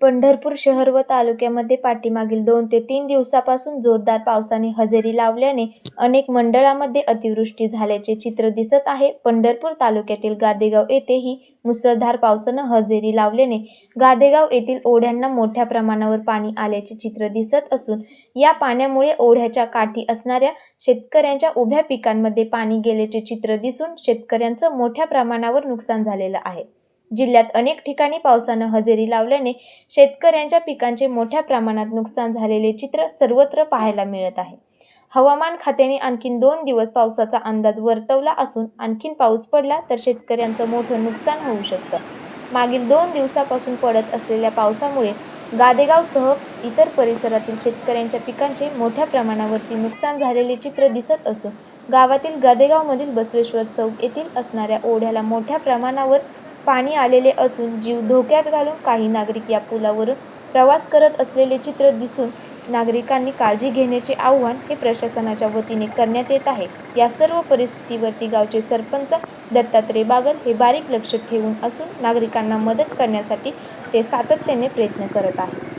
पंढरपूर शहर व तालुक्यामध्ये पाठीमागील दोन ते तीन दिवसापासून जोरदार पावसाने हजेरी लावल्याने अनेक मंडळामध्ये अतिवृष्टी झाल्याचे चित्र दिसत आहे. पंढरपूर तालुक्यातील गादेगाव येथेही मुसळधार पावसानं हजेरी लावल्याने गादेगाव येथील ओढ्यांना मोठ्या प्रमाणावर पाणी आल्याचे चित्र दिसत असून या पाण्यामुळे ओढ्याच्या काठी असणाऱ्या शेतकऱ्यांच्या उभ्या पिकांमध्ये पाणी गेल्याचे चित्र दिसून शेतकऱ्यांचं मोठ्या प्रमाणावर नुकसान झालेलं आहे. जिल्ह्यात अनेक ठिकाणी पावसानं हजेरी लावल्याने शेतकऱ्यांच्या पिकांचे मोठ्या प्रमाणात नुकसान झालेले चित्र सर्वत्र पाहायला मिळत आहे. हवामान खात्याने आणखीन दोन दिवस पावसाचा अंदाज वर्तवला असून आणखीन पाऊस पडला तर शेतकऱ्यांचं मोठं नुकसान होऊ शकतं. मागील दोन दिवसापासून पडत असलेल्या पावसामुळे गादेगावसह इतर परिसरातील शेतकऱ्यांच्या पिकांचे मोठ्या प्रमाणावरती नुकसान झालेले चित्र दिसत असून गावातील गादेगावमधील बसवेश्वर चौक येथील असणाऱ्या ओढ्याला मोठ्या प्रमाणावर पाणी आलेले असून जीव धोक्यात घालून काही नागरिक या पुलावरून प्रवास करत असलेले चित्र दिसून नागरिकांनी काळजी घेण्याचे आव्हान हे प्रशासनाच्या वतीने करण्यात येत आहे. या सर्व परिस्थितीवरती गावचे सरपंच दत्तात्रय बागल हे बारीक लक्ष ठेवून असून नागरिकांना मदत करण्यासाठी ते सातत्याने प्रयत्न करत आहेत.